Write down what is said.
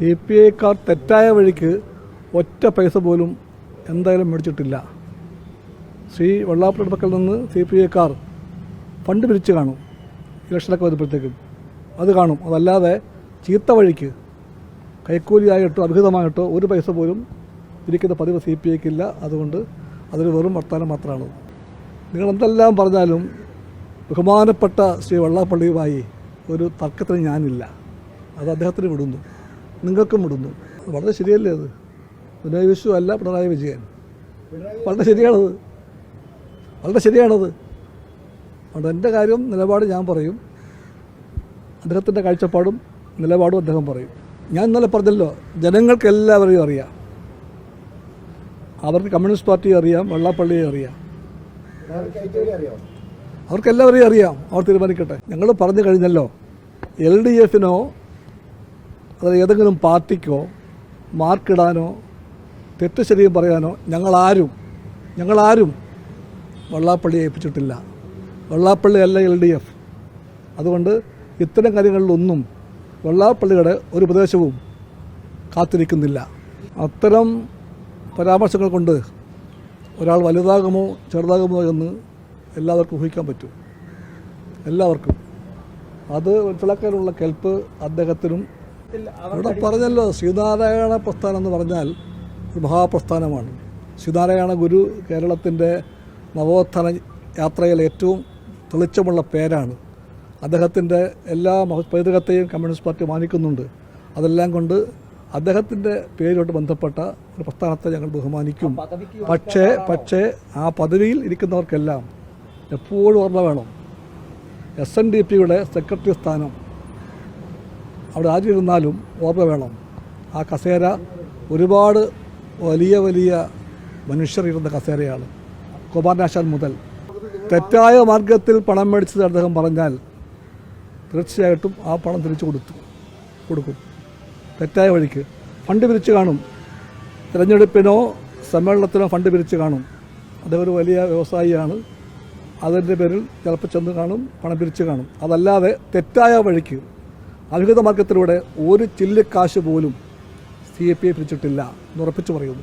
C P ഐക്കാർ തെറ്റായ വഴിക്ക് ഒറ്റ പൈസ പോലും എന്തായാലും മേടിച്ചിട്ടില്ല. ശ്രീ വെള്ളാപ്പള്ളിയുടെ പക്കൽ നിന്ന് സി പി ഐക്കാർ ഫണ്ട് പിരിച്ച് കാണും. ഇലക്ഷനൊക്കെ വരുമ്പോഴത്തേക്കും അത് കാണും. അതല്ലാതെ ചീത്ത വഴിക്ക് കൈക്കൂലിയായിട്ടോ അഭിഹിതമായിട്ടോ ഒരു പൈസ പോലും ഇരിക്കുന്ന പതിവ് സി പി ഐക്കില്ല. അതുകൊണ്ട് അതൊരു വെറും വർത്തമാനം മാത്രമാണ്. നിങ്ങൾ എന്തെല്ലാം പറഞ്ഞാലും ബഹുമാനപ്പെട്ട ശ്രീ വെള്ളാപ്പള്ളിയുമായി ഒരു തർക്കത്തിന് ഞാനില്ല. അത് അദ്ദേഹത്തിന് വിടുന്നു. നിങ്ങൾക്കും വിടുന്നു വളരെ ശരിയല്ലേ അത്? പിണറായി വിശ്വ അല്ല പിണറായി വിജയൻ. വളരെ ശരിയാണത്. വളരെ ശരിയാണത്. അതുകൊണ്ട് എന്റെ കാര്യം നിലപാട് ഞാൻ പറയും. അദ്ദേഹത്തിന്റെ കാഴ്ചപ്പാടും നിലപാടും അദ്ദേഹം പറയും. ഞാൻ ഇന്നലെ പറഞ്ഞല്ലോ ജനങ്ങൾക്ക് എല്ലാവരെയും അറിയാം. അവർക്ക് കമ്മ്യൂണിസ്റ്റ് പാർട്ടിയെ അറിയാം വെള്ളാപ്പള്ളിയെ അറിയാം. അവർക്കെല്ലാവരെയും അറിയാം. അവർ തീരുമാനിക്കട്ടെ. ഞങ്ങൾ പറഞ്ഞു കഴിഞ്ഞല്ലോ എൽ ഡി എഫിനോ അതായത് ഏതെങ്കിലും പാർട്ടിക്കോ മാർക്കിടാനോ തെറ്റ് ശരിയും പറയാനോ ഞങ്ങളാരും ഞങ്ങളാരും വെള്ളാപ്പള്ളിയെ ഏൽപ്പിച്ചിട്ടില്ല. വെള്ളാപ്പള്ളി അല്ല എൽ ഡി എഫ്. അതുകൊണ്ട് ഇത്തരം കാര്യങ്ങളിലൊന്നും വെള്ളാപ്പള്ളിയുടെ ഒരു പ്രദേശവും കാത്തിരിക്കുന്നില്ല. അത്തരം പരാമർശങ്ങൾ കൊണ്ട് ഒരാൾ വലുതാകുമോ ചെറുതാകുമോ എന്ന് എല്ലാവർക്കും ഊഹിക്കാൻ പറ്റും. എല്ലാവർക്കും. അത് മനസ്സിലാക്കാനുള്ള കെൽപ്പ് അദ്ദേഹത്തിനും ഇവിടെ പറഞ്ഞല്ലോ ശ്രീനാരായണ പ്രസ്ഥാനം എന്ന് പറഞ്ഞാൽ ഒരു മഹാപ്രസ്ഥാനമാണ്. ശ്രീനാരായണ ഗുരു കേരളത്തിന്റെ നവോത്ഥാന യാത്രയിൽ ഏറ്റവും തെളിച്ചമുള്ള പേരാണ്. അദ്ദേഹത്തിന്റെ എല്ലാ പൈതൃകത്തെയും കമ്മ്യൂണിസ്റ്റ് പാർട്ടി മാനിക്കുന്നുണ്ട്. അതെല്ലാം കൊണ്ട് അദ്ദേഹത്തിന്റെ പേരുമായിട്ട് ബന്ധപ്പെട്ട ഒരു പ്രസ്ഥാനത്തെ ഞങ്ങൾ ബഹുമാനിക്കും. പക്ഷേ പക്ഷേ ആ പദവിയിൽ ഇരിക്കുന്നവർക്കെല്ലാം എപ്പോഴും ഓർമ്മ വേണം. എസ് എൻ ഡി പിയുടെ സെക്രട്ടറി സ്ഥാനം അവിടെ ആരിരുന്നാലും ഓർമ്മ വേണം. ആ കസേര ഒരുപാട് വലിയ വലിയ മനുഷ്യർ ഇരുന്ന കസേരയാണ്. കുമാരനാശാൻ മുതൽ. തെറ്റായ മാർഗത്തിൽ പണം മേടിച്ചത് അദ്ദേഹം പറഞ്ഞാൽ തീർച്ചയായിട്ടും ആ പണം തിരിച്ചു കൊടുത്തു. കൊടുക്കും. തെറ്റായ വഴിക്ക്. ഫണ്ട് പിരിച്ച് കാണും. തിരഞ്ഞെടുപ്പിനോ സമ്മേളനത്തിനോ ഫണ്ട് പിരിച്ച് കാണും. അദ്ദേഹം ഒരു വലിയ വ്യവസായിയാണ്. അതിന്റെ പേരിൽ ചിലപ്പോൾ ചെന്ന് കാണും പണം പിരിച്ചു കാണും. അതല്ലാതെ തെറ്റായ വഴിക്ക് അവിഹിത മാർഗത്തിലൂടെ ഒരു ചില്ലിക്കാശ് പോലും സി എ പി എ പിരിച്ചിട്ടില്ല എന്ന് ഉറപ്പിച്ചു പറയുന്നു.